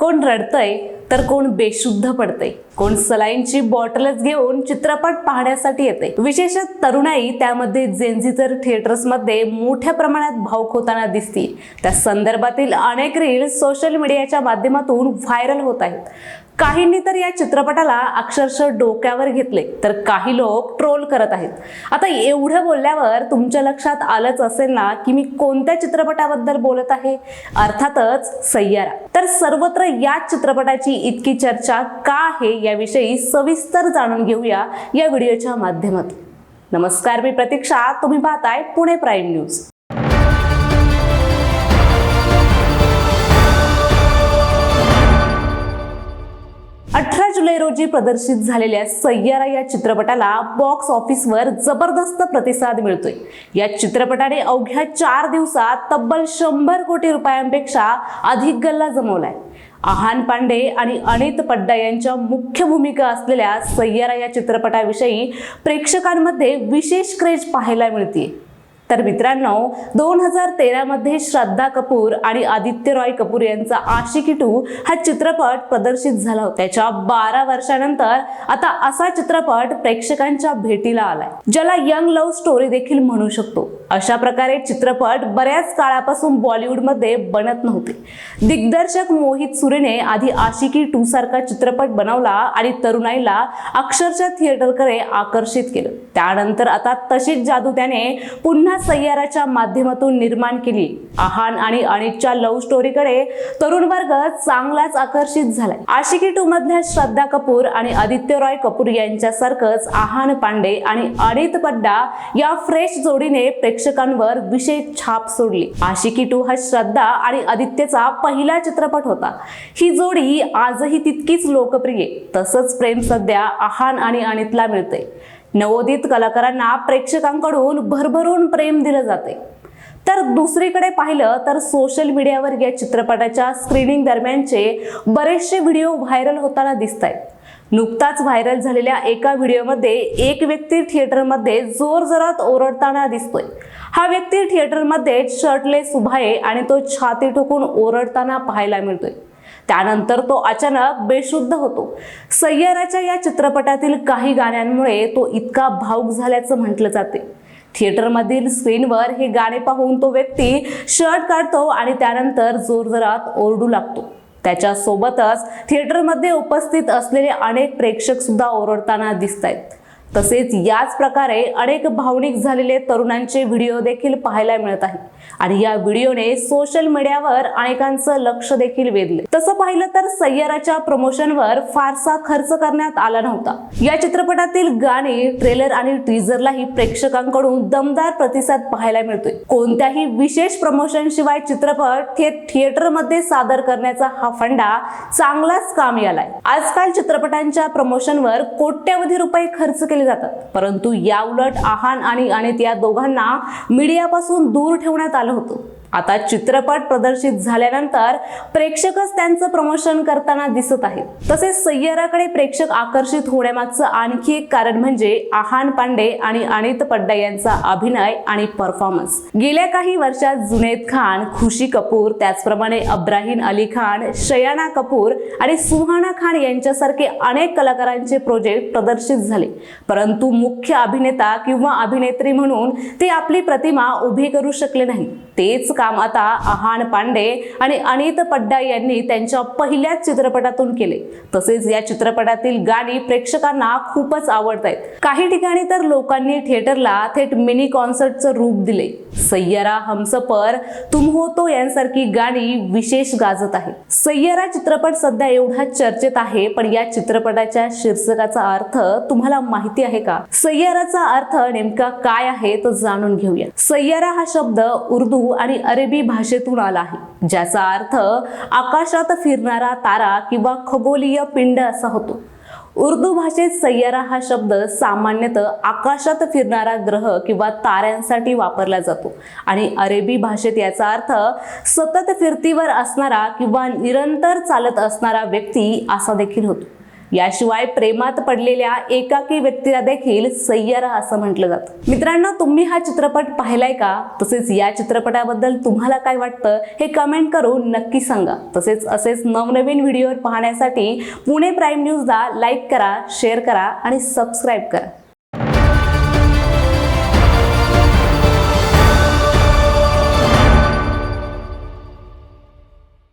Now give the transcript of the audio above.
कोण रडतंय तर कोण बेशुद्ध पडतंय. कोण सलाईनची बॉटलच घेऊन चित्रपट पाहण्यासाठी येते. विशेषतः तरुणाई त्यामध्ये जेन्झी थिएटर्समध्ये मोठ्या प्रमाणात भावुक होताना दिसतील. त्या संदर्भातील अनेक रील सोशल मीडियाच्या माध्यमातून व्हायरल होत आहेत. काहींनी तर या चित्रपटाला अक्षरशः डोक्यावर घेतले. तर काही लोक ट्रोल करत आहेत. आता एवढं बोलल्यावर तुमच्या लक्षात आलंच असेल ना की मी कोणत्या चित्रपटाबद्दल बोलत आहे? अर्थातच सय्यारा. तर सर्वत्र या चित्रपटाची इतकी चर्चा का आहे याविषयी सविस्तर जाणून घेऊया या व्हिडिओच्या माध्यमातून. नमस्कार मी प्रतीक्षा. तुम्ही पाहताय पुणे प्राईम न्यूज. अठरा जुलै रोजी प्रदर्शित झालेल्या सय्यारा या चित्रपटाला बॉक्स ऑफिसवर जबरदस्त प्रतिसाद मिळतोय. या चित्रपटाने अवघ्या चार दिवसात तब्बल शंभर कोटी रुपयांपेक्षा अधिक गल्ला जमवलाय. आहान पांडे आणि अनित पड्डा यांच्या मुख्य भूमिका असलेल्या सय्यारा या चित्रपटाविषयी प्रेक्षकांमध्ये विशेष क्रेज पाहायला मिळते तर मित्रांनो दोन हजार तेरामध्ये श्रद्धा कपूर आणि आदित्य रॉय कपूर यांचा आशिकी टू हा चित्रपट प्रदर्शित झाला होता. त्याच्या बारा वर्षानंतर आता असा चित्रपट प्रेक्षकांच्या भेटीला आलाय ज्याला यंग लव्ह स्टोरी देखील म्हणू शकतो. अशा प्रकारे चित्रपट बऱ्याच काळापासून बॉलिवूडमध्ये बनत नव्हते. दिग्दर्शक मोहित सुरेने आधी आशिकी टू सारखा चित्रपट बनवला आणि तरुणाईला अक्षरशः थिएटरकडे आकर्षित केलं. त्यानंतर आता तशीच जादू त्याने पुन्हा सय्याराच्या माध्यमातून निर्माण केली. आहान आणि अनितच्या लव्ह स्टोरीकडे तरुण वर्ग चांगलाच आकर्षित झालाय. आशिकी टू मधल्या श्रद्धा कपूर आणि आदित्य रॉय कपूर यांच्यासारखंच आहान पांडे आणि अनित पड्डा या फ्रेश जोडीने प्रेक्षकांवर विशेष छाप सोडली. आशिकी टू हा श्रद्धा आणि आदित्यचा पहिला चित्रपट होता. ही जोडी आजही तितकीच लोकप्रिय. आहे. तसंच प्रेम सध्या आहान आणि अनितला मिळते नवोदित कलाकारांना प्रेक्षकांकडून भरभरून प्रेम दिलं जाते. तर दुसरीकडे पाहिलं तर सोशल मीडियावर या चित्रपटाच्या स्क्रीनिंग दरम्यानचे बरेचसे व्हिडिओ व्हायरल होताना दिसत आहेत नुकताच व्हायरल झालेल्या एका व्हिडिओमध्ये एक व्यक्ती थिएटरमध्ये जोर जोरात ओरडताना दिसतोय. हा व्यक्ती थिएटरमध्ये शर्टलेस उभा आहे आणि तो छाती ठोकून ओरडताना पाहायला मिळतोय. त्यानंतर तो अचानक बेशुद्ध होतो. सय्याराच्या या चित्रपटातील काही गाण्यांमुळे तो इतका भावुक झाल्याचं म्हटलं जाते. थिएटरमधील स्क्रीनवर हे गाणे पाहून तो व्यक्ती शर्ट काढतो आणि त्यानंतर जोरजोरात ओरडू लागतो. त्याच्यासोबतच थिएटरमध्ये उपस्थित असलेले अनेक प्रेक्षक सुद्धा ओरडताना दिसत आहेत तसेच याच प्रकारे अनेक भावनिक झालेले तरुणांचे व्हिडिओ देखील पाहायला मिळत आहेत. आणि या व्हिडिओने सोशल मीडियावर अनेकांचं लक्ष देखील वेधले तसं पाहिलं तर सय्याराच्या प्रमोशनवर फारसा खर्च करण्यात आला नव्हता. या चित्रपटातील गाणी ट्रेलर आणि टीझरलाही प्रेक्षकांकडून दमदार प्रतिसाद पाहायला मिळतोय. कोणत्याही विशेष प्रमोशन शिवाय चित्रपट थेट थिएटरमध्ये सादर करण्याचा हा फंडा चांगलाच कामी आलाय. आजकाल चित्रपटांच्या प्रमोशनवर कोट्यवधी रुपये खर्च केले जातात. परंतु याउलट आहान आणि अनित या दोघांना मीडियापासून दूर ठेवण्यात आलं होतं. आता चित्रपट प्रदर्शित झाल्यानंतर प्रेक्षकच त्यांचं प्रमोशन करताना दिसत आहेत. तसेच सय्याराकडे प्रेक्षक आकर्षित होण्यामागचं आणखी एक कारण म्हणजे आहान पांडे आणि अनित पड्डा यांचा अभिनय आणि परफॉर्मन्स गेल्या काही वर्षात जुनेद खान खुशी कपूर त्याचप्रमाणे अब्राहिम अली खान शयाना कपूर आणि सुहाना खान यांच्यासारखे अनेक कलाकारांचे प्रोजेक्ट प्रदर्शित झाले. परंतु मुख्य अभिनेता किंवा अभिनेत्री म्हणून ते आपली प्रतिमा उभी करू शकले नाही. तेच काम आता आहान पांडे आणि अनित पड्डा यांनी त्यांच्या पहिल्याच चित्रपटातून केले. तसेच या चित्रपटातील गाणी प्रेक्षकांना खूपच आवडत आहेत काही ठिकाणी तर लोकांनी थिएटरला थेट मिनी कॉन्सर्टचं रूप दिले. सय्यारा हमसफर तुम हो तो यांसारखी गाणी विशेष गाजत आहे. सय्यारा चित्रपट सध्या एवढा चर्चेत आहे पण या चित्रपटाच्या शीर्षकाचा अर्थ तुम्हाला माहिती आहे का? सय्याराचा अर्थ नेमका काय आहे तो जाणून घेऊया. सय्यारा हा शब्द उर्दू आणि अरेबी भाषेतून आला आहे ज्याचा अर्थ आकाशात फिरणारा तारा किंवा खगोलीय पिंड असा होतो. उर्दू भाषेत सय्यारा हा शब्द सामान्यतः आकाशात फिरणारा ग्रह किंवा ताऱ्यांसाठी वापरला जातो. आणि अरेबी भाषेत याचा अर्थ सतत फिरतीवर असणारा किंवा निरंतर चालत असणारा व्यक्ती असा देखील होतो. याशिवाय प्रेमात पडलेल्या एकाकी व्यक्तीला देखील सय्यारा असं म्हटलं जातं. मित्रांनो तुम्ही हा चित्रपट पाहिलाय का? तसेच या चित्रपटाबद्दल तुम्हाला काय वाटतं? हे कमेंट करून नक्की सांगा. तसेच असेच नवनवीन व्हिडिओ पाहण्यासाठी पुणे प्राईम न्यूजला लाईक करा शेअर करा आणि सबस्क्राईब करा.